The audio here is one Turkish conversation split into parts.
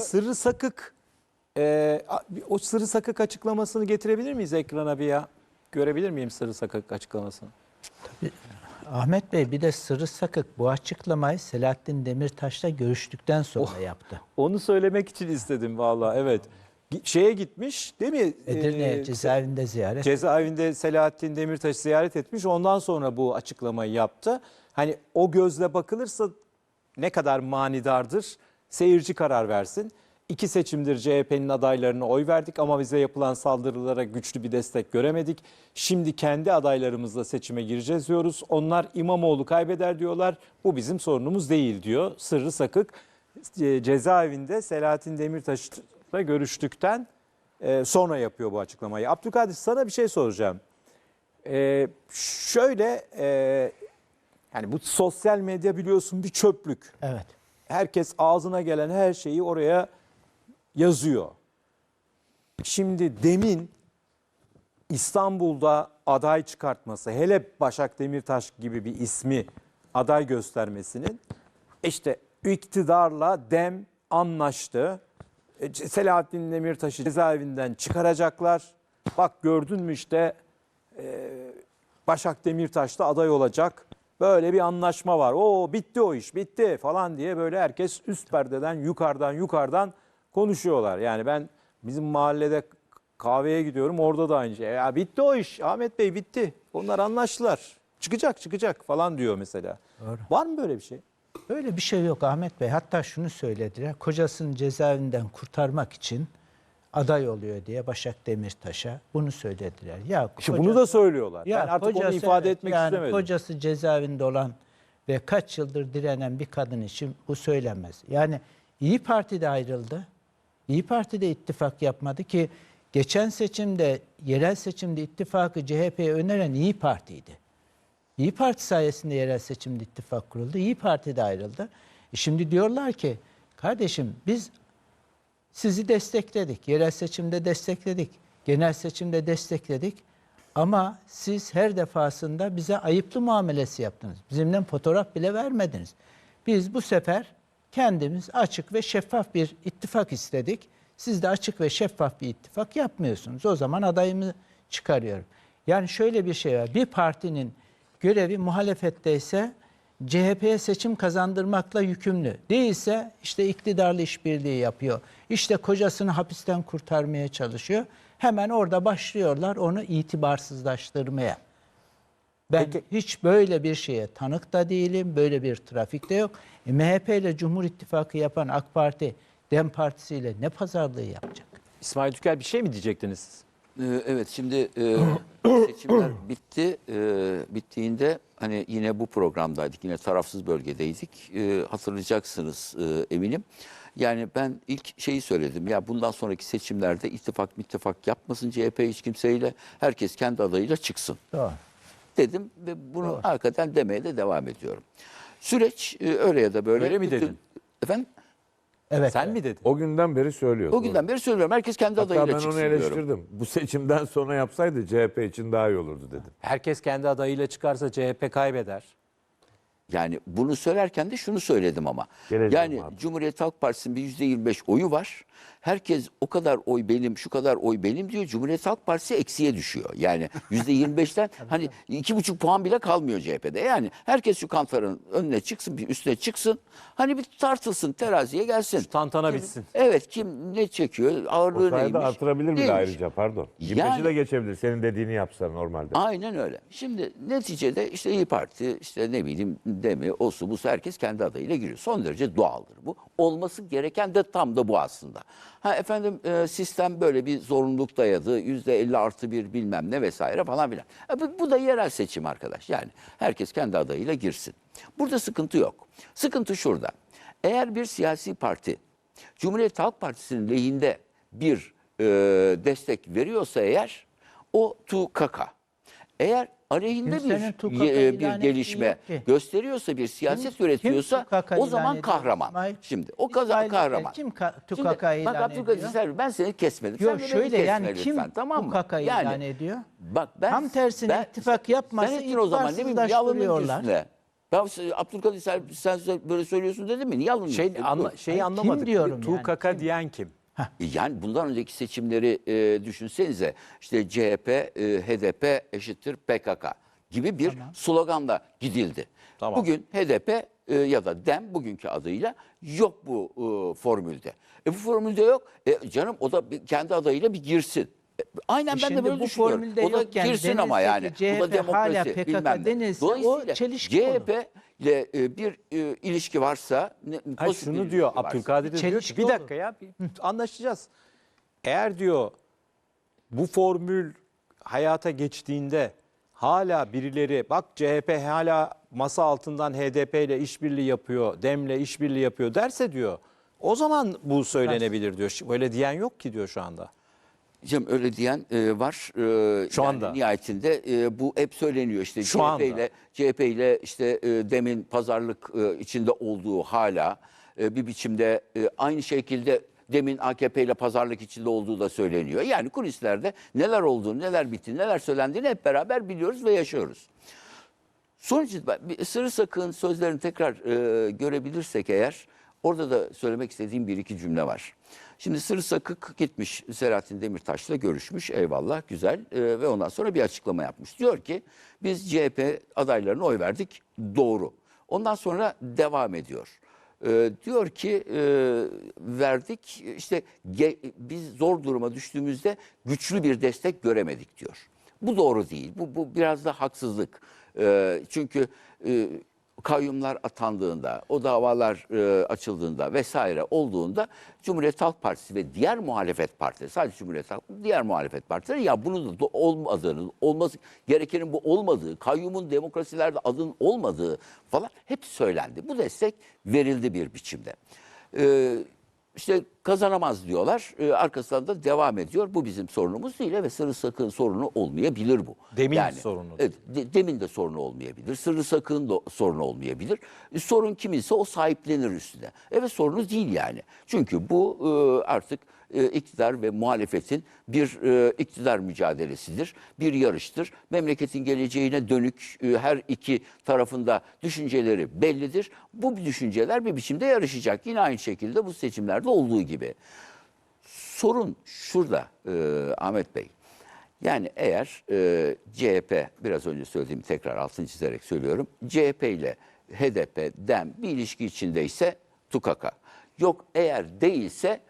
Sırrı Sakık e, o Sırrı Sakık açıklamasını getirebilir miyiz ekrana bir ya? Görebilir miyim Sırrı Sakık açıklamasını? Ahmet Bey bir de Sırrı Sakık bu açıklamayı Selahattin Demirtaş'la görüştükten sonra Oh. yaptı. Onu söylemek için istedim vallahi evet. Şeye gitmiş değil mi? Edirne Ee, cezaevinde ziyaret. Cezaevinde Selahattin Demirtaş'ı ziyaret etmiş. Ondan sonra bu açıklamayı yaptı. Hani o gözle bakılırsa ne kadar manidardır seyirci karar versin. İki seçimdir CHP'nin adaylarına oy verdik ama bize yapılan saldırılara güçlü bir destek göremedik. Şimdi kendi adaylarımızla seçime gireceğiz diyoruz. Onlar İmamoğlu kaybeder diyorlar. Bu bizim sorunumuz değil diyor. Sırrı Sakık cezaevinde Selahattin Demirtaş'la görüştükten e, sonra yapıyor bu açıklamayı. Abdülkadir sana bir şey soracağım. E, şöyle e, yani bu sosyal medya biliyorsun bir çöplük. Evet. Herkes ağzına gelen her şeyi oraya yazıyor. Şimdi demin İstanbul'da aday çıkartması, hele Başak Demirtaş gibi bir ismi aday göstermesinin işte iktidarla dem anlaştı. E, Selahattin Demirtaş'ı cezaevinden çıkaracaklar. Bak gördün mü işte e, Başak Demirtaş da aday olacak. Böyle bir anlaşma var. O bitti o iş bitti falan diye böyle herkes üst perdeden yukarıdan yukarıdan konuşuyorlar. Yani ben bizim mahallede kahveye gidiyorum orada da aynı şey. Ya bitti o iş Ahmet Bey bitti. Onlar anlaştılar. Çıkacak çıkacak falan diyor mesela. Var mı böyle bir şey? Öyle bir şey yok Ahmet Bey. Hatta şunu söylediler. Kocasını cezaevinden kurtarmak için aday oluyor diye Başak Demirtaş'a bunu söylediler. Ya İşte koca- bunu da söylüyorlar. Ya ben artık onu kocası- ifade etmek yani istemedim. Kocası cezaevinde olan ve kaç yıldır direnen bir kadın için bu söylenmez. Yani İyi Parti'de ayrıldı. İyi Parti'de ittifak yapmadı ki geçen seçimde, yerel seçimde ittifakı CHP'ye öneren İyi Parti'ydi. İyi Parti sayesinde yerel seçimde ittifak kuruldu. İyi Parti'de ayrıldı. E şimdi diyorlar ki kardeşim biz sizi destekledik. Yerel seçimde destekledik. Genel seçimde destekledik. Ama siz her defasında bize ayıplı muamelesi yaptınız. Bizimle fotoğraf bile vermediniz. Biz bu sefer kendimiz açık ve şeffaf bir ittifak istedik. Siz de açık ve şeffaf bir ittifak yapmıyorsunuz. O zaman adayımı çıkarıyorum. Yani şöyle bir şey var. Bir partinin görevi muhalefetteyse CHP'ye seçim kazandırmakla yükümlü. Değilse işte iktidarlı işbirliği yapıyor. İşte kocasını hapisten kurtarmaya çalışıyor. Hemen orada başlıyorlar onu itibarsızlaştırmaya. Ben Peki- hiç böyle bir şeye tanık da değilim. Böyle bir trafik de yok. E, MHP ile Cumhur İttifakı yapan AK Parti, DEM Partisi ile ne pazarlığı yapacak? İsmail Tükel bir şey mi diyecektiniz siz? Ee, Evet şimdi e, seçimler bitti. E, bittiğinde hani yine bu programdaydık. Yine tarafsız bölgedeydik. E, hatırlayacaksınız e, eminim. Yani ben ilk şeyi söyledim. Ya bundan sonraki seçimlerde ittifak ittifak yapmasın CHP hiç kimseyle. Herkes kendi adayıyla çıksın Doğru. dedim ve bunu hakikaten demeye de devam ediyorum. Süreç e, öyle ya da böyle. Öyle mi bütün- dedin? Efendim? Evet. Sen mi dedin? O günden beri söylüyor. O günden beri söylüyorum. Herkes kendi Hatta adayıyla ben çıksın onu diyorum. eleştirdim. Bu seçimden sonra yapsaydı CHP için daha iyi olurdu dedim. Herkes kendi adayıyla çıkarsa CHP kaybeder. Yani bunu söylerken de şunu söyledim ama. Geleceğim yani abi. Cumhuriyet Halk Partisi'nin bir yüzde 25 oyu var. Herkes o kadar oy benim, şu kadar oy benim diyor. Cumhuriyet Halk Partisi eksiye düşüyor. Yani yüzde 25'ten hani iki buçuk puan bile kalmıyor CHP'de. Yani herkes şu kantarın önüne çıksın, bir üstüne çıksın. Hani bir tartılsın, teraziye gelsin. Şu tantana Kim- bitsin. Evet kim ne çekiyor, O ağırlığı sayede neymiş? artırabilir mi ayrıca pardon. 25'i Yani- de geçebilir senin dediğini yapsa normalde. Aynen öyle. Şimdi neticede işte İyi Parti, işte ne bileyim Demi, Osu, Busu herkes kendi adayıyla giriyor. Son derece doğaldır bu. Olması gereken de tam da bu aslında. Ha efendim e, sistem böyle bir zorunluluk dayadı. Yüzde 50 artı bir bilmem ne vesaire falan filan. E, bu, bu da yerel seçim arkadaş. Yani herkes kendi adayıyla girsin. Burada sıkıntı yok. Sıkıntı şurada. Eğer bir siyasi parti Cumhuriyet Halk Partisi'nin lehinde bir e, destek veriyorsa eğer o tukaka. Eğer aleyhinde Kimsenin bir tukaka ilan bir ettiği gelişme yok ki. gösteriyorsa bir siyaset Kim- üretiyorsa kim tukaka o ilan zaman ediyor kahraman. İsmail? Şimdi o kaza İsmail kahraman. Kim ka- Şimdi tukaka bak ilan Abdülkadir ediyor? Selvi, ben seni kesmedim. Yok Sen de beni şöyle yani kesme kim lütfen, tamam mı? tukaka Yani, ilan ediyor? Bak ben Tam tersine ittifak yapmasa sen ettin o zaman ne bileyim yalının itibarsızlaştırıyorlar. üstüne. Ya sen- Abdülkadir sen, sen böyle söylüyorsun dedin mi? Niye alınıyorsun? Şey, E, anla, şeyi Hayır, kim anlamadık. diyorum yani, Tukaka diyen kim? E, Yani bundan önceki seçimleri e, düşünsenize. İşte CHP, e, HDP eşittir PKK gibi bir sloganla gidildi. Tamam. Bugün HDP e, ya da DEM bugünkü adıyla yok bu e, formülde. E bu formülde yok. E, canım o da bir- kendi adayıyla bir girsin. E, Aynen ben şimdi de böyle bu düşünüyorum. formülde O da yokken girsin ama yani. ki Bu da CHP hala demokrasi PKK bilmem ne. denilse o Dolayısıyla çelişki olur. CHP ile e, bir e, ilişki varsa ne, Ha, pozitif bir şunu ilişki diyor varsa- Abdülkadir de diyor ki Çelişki bir olur. dakika ya bir anlaşacağız. Eğer diyor bu formül hayata geçtiğinde hala birileri bak CHP hala masa altından HDP ile işbirliği yapıyor, DEM'le işbirliği yapıyor derse diyor. O zaman bu söylenebilir diyor. Böyle diyen yok ki diyor şu anda. Cem öyle diyen e, var. E, Şu yani anda. Nihayetinde e, bu hep söyleniyor işte Şu CHP anda. ile CHP ile işte e, demin pazarlık e, içinde olduğu hala e, bir biçimde e, aynı şekilde demin AKP ile pazarlık içinde olduğu da söyleniyor. Yani kulislerde neler olduğunu, neler bittiğini, neler söylendiğini hep beraber biliyoruz ve yaşıyoruz. Sonuç itibariyle Sırrı Sakın sözlerini tekrar e, görebilirsek eğer orada da söylemek istediğim bir iki cümle var. Şimdi Sırrı Sakık gitmiş Selahattin Demirtaş'la görüşmüş eyvallah güzel e, ve ondan sonra bir açıklama yapmış. Diyor ki biz CHP adaylarına oy verdik doğru. Ondan sonra devam ediyor. E, diyor ki e, verdik işte ge- biz zor duruma düştüğümüzde güçlü bir destek göremedik diyor. Bu doğru değil. Bu, bu biraz da haksızlık. Ee, çünkü e, kayyumlar atandığında, o davalar e, açıldığında vesaire olduğunda Cumhuriyet Halk Partisi ve diğer muhalefet partileri, sadece Cumhuriyet Halk diğer muhalefet partileri ya bunun da olmadığını, olması gerekenin bu olmadığı, kayyumun demokrasilerde adının olmadığı falan hep söylendi. Bu destek verildi bir biçimde. Ee, işte kazanamaz diyorlar. Ee, arkasından da devam ediyor. Bu bizim sorunumuz değil ve Sırrı Sakın sorunu olmayabilir bu. Demin sorunu. Evet, de- demin de sorunu olmayabilir. Sırrı Sakın da sorunu olmayabilir. E, sorun kiminse o sahiplenir üstüne. Evet sorunu değil yani. Çünkü bu e, artık e, iktidar ve muhalefetin bir e, iktidar mücadelesidir. Bir yarıştır. Memleketin geleceğine dönük e, her iki tarafında düşünceleri bellidir. Bu düşünceler bir biçimde yarışacak. Yine aynı şekilde bu seçimlerde olduğu gibi. Sorun şurada e, Ahmet Bey. Yani eğer CHP, biraz önce söylediğimi tekrar altını çizerek söylüyorum. CHP ile HDP, DEM bir ilişki içindeyse tukaka. Yok eğer değilse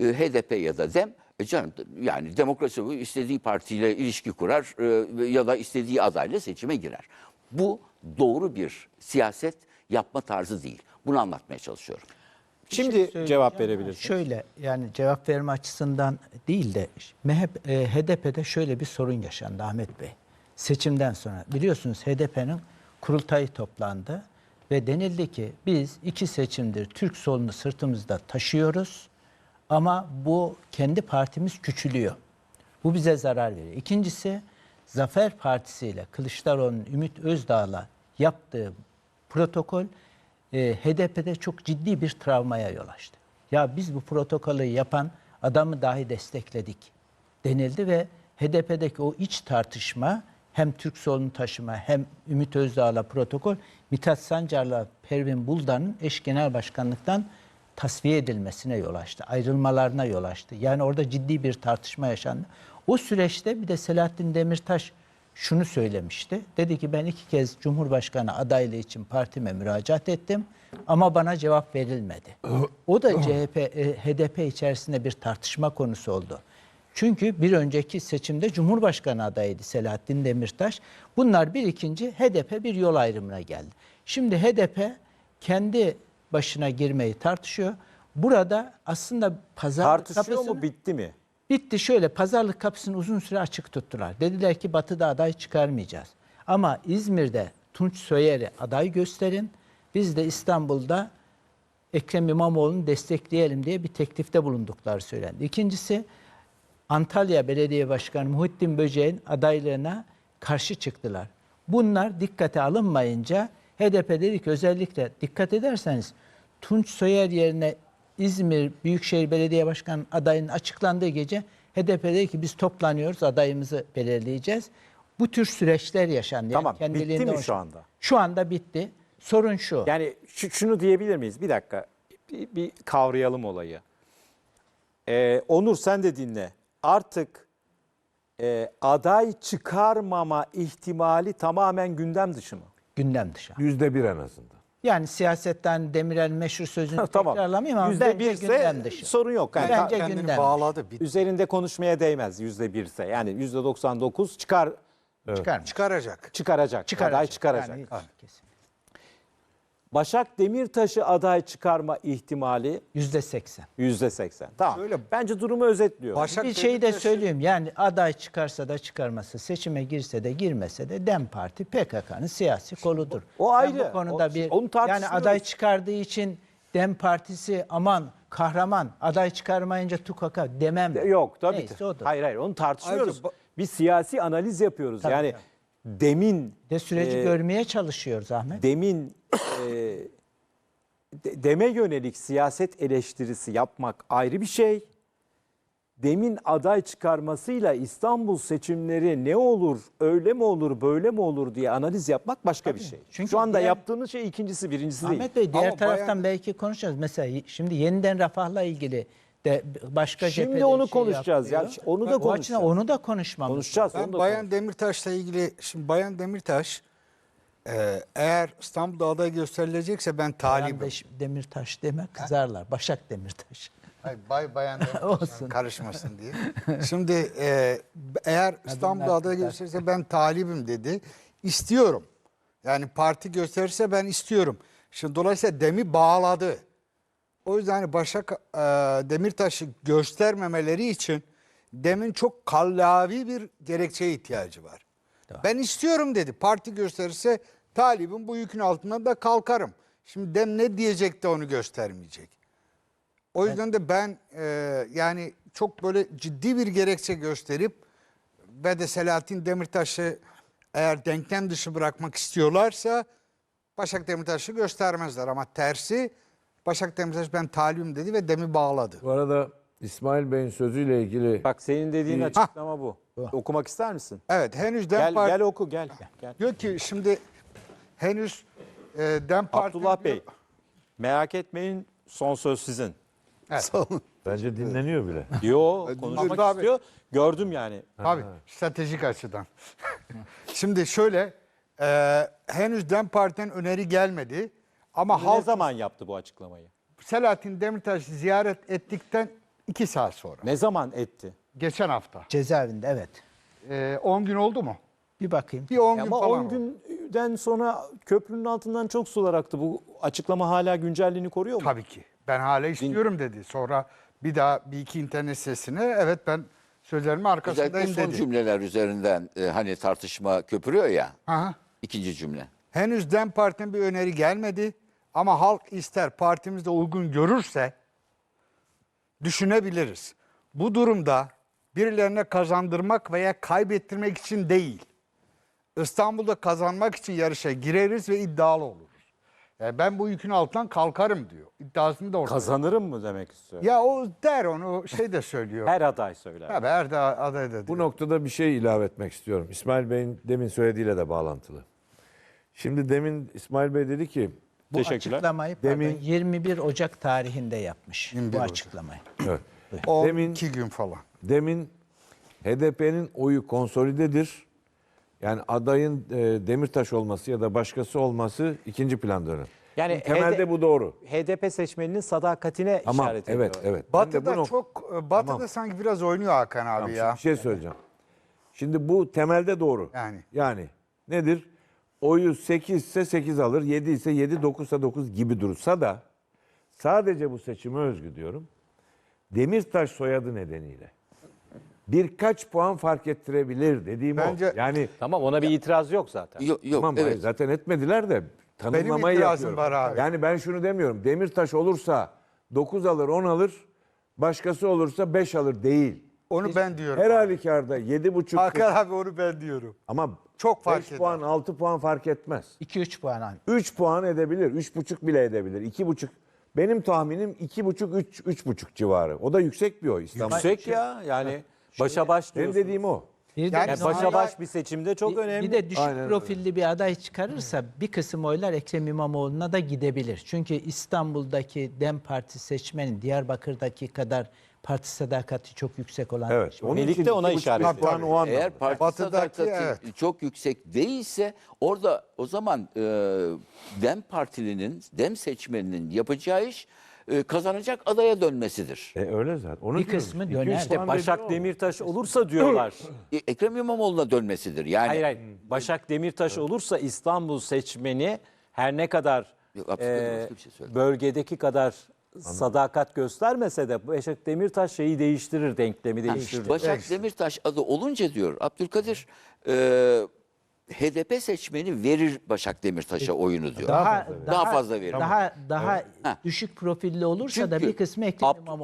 e, HDP ya da DEM e canım yani demokrasi bu istediği partiyle ilişki kurar e, ya da istediği adayla seçime girer. Bu doğru bir siyaset yapma tarzı değil. Bunu anlatmaya çalışıyorum. Şimdi söyleyeceğim cevap verebilirsiniz. Şöyle yani cevap verme açısından değil de MHP, e, HDP'de şöyle bir sorun yaşandı Ahmet Bey. Seçimden sonra biliyorsunuz HDP'nin kurultayı toplandı ve denildi ki biz iki seçimdir Türk solunu sırtımızda taşıyoruz ama bu kendi partimiz küçülüyor. Bu bize zarar veriyor. İkincisi Zafer Partisi ile Kılıçdaroğlu'nun Ümit Özdağ'la yaptığı protokol e, HDP'de çok ciddi bir travmaya yol açtı. Ya biz bu protokolü yapan adamı dahi destekledik denildi ve HDP'deki o iç tartışma hem Türk solunu taşıma hem Ümit Özdağ'la protokol Mithat Sancar'la Pervin Buldan'ın eş genel başkanlıktan tasfiye edilmesine yol açtı. Ayrılmalarına yol açtı. Yani orada ciddi bir tartışma yaşandı. O süreçte bir de Selahattin Demirtaş şunu söylemişti. Dedi ki ben iki kez Cumhurbaşkanı adaylığı için partime müracaat ettim ama bana cevap verilmedi. O da CHP, e, HDP içerisinde bir tartışma konusu oldu. Çünkü bir önceki seçimde Cumhurbaşkanı adayıydı Selahattin Demirtaş. Bunlar birikinci HDP bir yol ayrımına geldi. Şimdi HDP kendi başına girmeyi tartışıyor. Burada aslında pazarlık Tartışıyor kapısını- mu bitti mi? Bitti şöyle pazarlık kapısını uzun süre açık tuttular. Dediler ki Batı'da aday çıkarmayacağız. Ama İzmir'de Tunç Soyer'i aday gösterin. Biz de İstanbul'da Ekrem İmamoğlu'nu destekleyelim diye bir teklifte bulundukları söylendi. İkincisi Antalya Belediye Başkanı Muhittin Böceğin adaylığına karşı çıktılar. Bunlar dikkate alınmayınca HDP dedi ki özellikle dikkat ederseniz Tunç Soyer yerine İzmir Büyükşehir Belediye Başkanı adayının açıklandığı gece HDP dedi ki biz toplanıyoruz adayımızı belirleyeceğiz. Bu tür süreçler yaşandı. Tamam, bitti mi kendiliğinden şu anda? Şu anda bitti. Sorun şu. Yani şu- şunu diyebilir miyiz? Bir dakika. Bir, bir kavrayalım olayı. Ee, Onur sen de dinle. Artık e, aday çıkarmama ihtimali tamamen gündem dışı mı? gündem dışı. Yüzde bir en azından. Yani siyasetten Demirel meşhur sözünü tamam. tekrarlamayayım ama Yüzde bence birse gündem dışı. sorun yok. Yani Bence Kendini gündem. bağladı. Bir üzerinde konuşmaya değmez yüzde birse. Yani yüzde 99 çıkar Çıkar mı? çıkaracak. çıkaracak. Çıkaracak. Aday çıkaracak. Yani hiç- kesin. Başak Demirtaş'ı aday çıkarma ihtimali Yüzde seksen. yüzde 80. Tamam. Şöyle- Bence durumu özetliyor. Başak Bir şeyi de Demirtaş'ı- söyleyeyim. Yani aday çıkarsa da çıkarmasa, seçime girse de girmese de DEM Parti PKK'nın siyasi koludur. o Ben ayrı. Bu konuda O- bir onu yani tartışmıyoruz. aday çıkardığı için DEM Partisi aman kahraman aday çıkarmayınca tukaka demem. Yok tabii. Neyse odur. Hayır hayır onu tartışmıyoruz. Ayrıca ba- bir siyasi analiz yapıyoruz. Tabii, yani. Demin De süreci e, görmeye çalışıyoruz Ahmet. demin e, de- deme yönelik siyaset eleştirisi yapmak ayrı bir şey. Demin aday çıkarmasıyla İstanbul seçimleri ne olur, öyle mi olur, böyle mi olur diye analiz yapmak başka bir şey. Çünkü Şu anda diğer- yaptığınız şey ikincisi, birincisi değil. Ahmet Bey diğer Ama taraftan bayan- belki konuşacağız. Mesela şimdi yeniden refahla ilgili de başka Şimdi cephede onu şey konuşacağız ya. yapılıyor. Onu da konuşacağız. onu da konuşmamız. Konuşacağız. onu Ben da Bayan konuşacağız. Demirtaş'la ilgili şimdi Bayan Demirtaş e, eğer İstanbul'da aday gösterilecekse ben talibim. Bayan Demirtaş deme kızarlar. Başak Demirtaş. Hayır, bay Bayan Olsun. Demirtaş karışmasın diye. Şimdi e, eğer İstanbul'da aday gösterirse ben talibim dedi. İstiyorum. Yani parti gösterirse ben istiyorum. Şimdi dolayısıyla Dem'i bağladı. O yüzden hani Başak e, Demirtaş'ı göstermemeleri için Dem'in çok kallavi bir gerekçeye ihtiyacı var. Ben istiyorum dedi. Parti gösterirse talibim bu yükün altından da kalkarım. Şimdi Dem ne diyecek de onu göstermeyecek. O yüzden de ben e, yani çok böyle ciddi bir gerekçe gösterip ve de Selahattin Demirtaş'ı eğer denklem dışı bırakmak istiyorlarsa Başak Demirtaş'ı göstermezler ama tersi Başak Demirtaş ben talibim dedi ve Dem'i bağladı. Bu arada İsmail Bey'in sözüyle ilgili Bak senin dediğin İyi. açıklama bu. Okumak ister misin? Evet henüz Dem Gel, Parti gel oku gel. gel. diyor ki şimdi henüz e, Dem Parti Abdullah Bey, merak etmeyin son söz sizin. bence dinleniyor bile. Yo konuşmak Abi. istiyor. Gördüm yani. Abi stratejik açıdan. Şimdi şöyle e, henüz Dem Parti'den öneri gelmedi ama Ne halk zaman yaptı bu açıklamayı? Selahattin Demirtaş'ı ziyaret ettikten iki saat sonra. Ne zaman etti? Geçen hafta. Cezaevinde evet. E, 10 gün oldu mu? Bir bakayım. Bir 10 gün Ama falan 10 oldu. günden sonra köprünün altından çok sular aktı. Bu açıklama hala güncelliğini koruyor mu? Tabii ki. Ben hala istiyorum dedi. Sonra bir daha bir iki internet sitesine evet ben sözlerimin Özellikle arkasındayım son dedi. cümleler üzerinden e, hani tartışma köpürüyor ya. Aha. İkinci cümle. Henüz DEM Parti'nin bir öneri gelmedi ama halk ister partimizde uygun görürse düşünebiliriz. Bu durumda birilerine kazandırmak veya kaybettirmek için değil, İstanbul'da kazanmak için yarışa gireriz ve iddialı oluruz. Yani ben bu yükün altından kalkarım diyor. İddiasını da ortaya. Kazanırım mı demek istiyor? Ya o der onu şey de söylüyor. Her aday söyler. Tabii her de aday da Bu diyor. noktada bir şey ilave etmek istiyorum. İsmail Bey'in demin söylediğiyle de bağlantılı. Şimdi demin İsmail Bey dedi ki Bu Teşekkürler. açıklamayı pardon, Demin- 21 Ocak tarihinde yapmış 21 bu Ocak. açıklamayı. evet, 12 demin gün falan. demin HDP'nin oyu konsolidedir. Yani adayın e, Demirtaş olması ya da başkası olması ikinci plandadır. Yani temelde HD bu doğru. HDP seçmeninin sadakatine Ama işaret ediyor. evet evet. Ben de Batı'da nok- çok Batı'da Tamam. sanki biraz oynuyor Hakan abi Tamam, ya. Bir şey söyleyeceğim. Şimdi bu temelde doğru. Yani. Yani nedir? Oyu 8 ise 8 alır, 7 ise 7, 9 ise 9 gibi dursa da sadece bu seçime özgü diyorum. Demirtaş soyadı nedeniyle birkaç puan fark ettirebilir dediğim Bence- o. Yani Tamam ona bir itiraz yok zaten. Yok, yok tamam evet. zaten etmediler de tanımlamayı itirazım yapıyorum. var abi. Yani ben şunu demiyorum. Demirtaş olursa 9 alır, 10 alır. Başkası olursa 5 alır değil. Onu ben diyorum. Her halükarda 7,5 Hakan abi onu ben diyorum. ama Çok fark 5 eder. puan 6 puan fark etmez. 2-3 puan an. 3 puan edebilir. 3,5 bile edebilir. 2,5 benim tahminim 2,5 3 3,5 civarı. O da yüksek bir oy İstanbul. Yüksek ya yani başa baş Benim diyorsun. dediğim o. Bir de, Yani başa baş bir seçimde çok bir, önemli. bir de düşük Aynen öyle. profilli bir aday çıkarırsa bir kısım oylar Ekrem İmamoğlu'na da gidebilir. Çünkü İstanbul'daki DEM Parti seçmeni Diyarbakır'daki kadar parti sadakati çok yüksek olan Evet. Onun Melik için de ona iki buçuk işaret puan ediyor. o anlamda. Eğer parti Batıdaki, sadakati evet. çok yüksek değilse orada o zaman e, Dem Partilinin, Dem seçmeninin yapacağı iş e, kazanacak adaya dönmesidir. E öyle zaten. Onu Bir kısmı İki, döner. İşte puan Başak. Demirtaş olursa diyorlar. E, Ekrem İmamoğlu'na dönmesidir. Yani hayır hayır. Başak Demirtaş olursa İstanbul seçmeni her ne kadar Yok, Abdülkadir e, başka bir şey söyledi. bölgedeki kadar sadakat göstermese de Başak Demirtaş şeyi değiştirir, denklemi değiştirir. Başak Demirtaş adı olunca diyor Abdülkadir e, HDP seçmeni verir Başak Demirtaş'a oyunu diyor. Daha, Daha fazla verir. Daha daha düşük profilli olursa da Çünkü bir kısmı Ekrem İmamoğlu